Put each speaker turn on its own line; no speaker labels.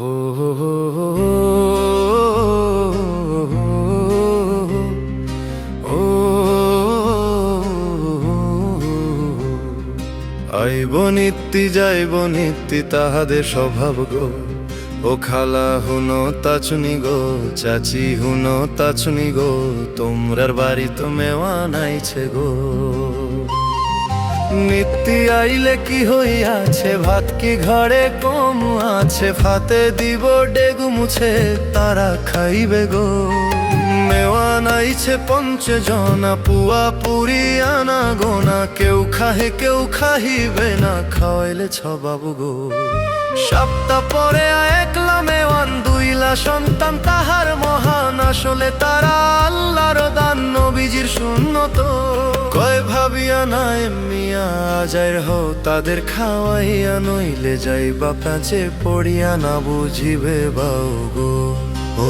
আইব নিত্যি, যাইব নিত্যি, তাহাদের স্বভাব গো। ও খালা হুনো তাচুনি গো, চাচি হুনো তাচুনি গো, তোমরার বাড়ি তো মেওয়া নাইছে গো। নিত্যি আইলে কি হইয়াছে? ভাত কি ঘরে কম আছে? ফাতে দিব ডেগু মুছে, তারা খাইবে গো। মেওয়া পঞ্চ জনা, পুয়া পুরি আনা গোনা। কেউ খাহে, কেউ খাহিবে না, খাওয়াইলে ছবাবু গো। সপ্তাহ পরে একলা মেওয়ান, দুইলা সন্তান, তাহার মহান আসলে তারা আল্লাহর দান, নবীজির শূন্যত কয় ভাবিয়া নাই মিয়া যাই হো তাদের খাওয়াইয়া, নইলে যাইবা যে পড়িয়া না বুঝিবে বাউ গো ও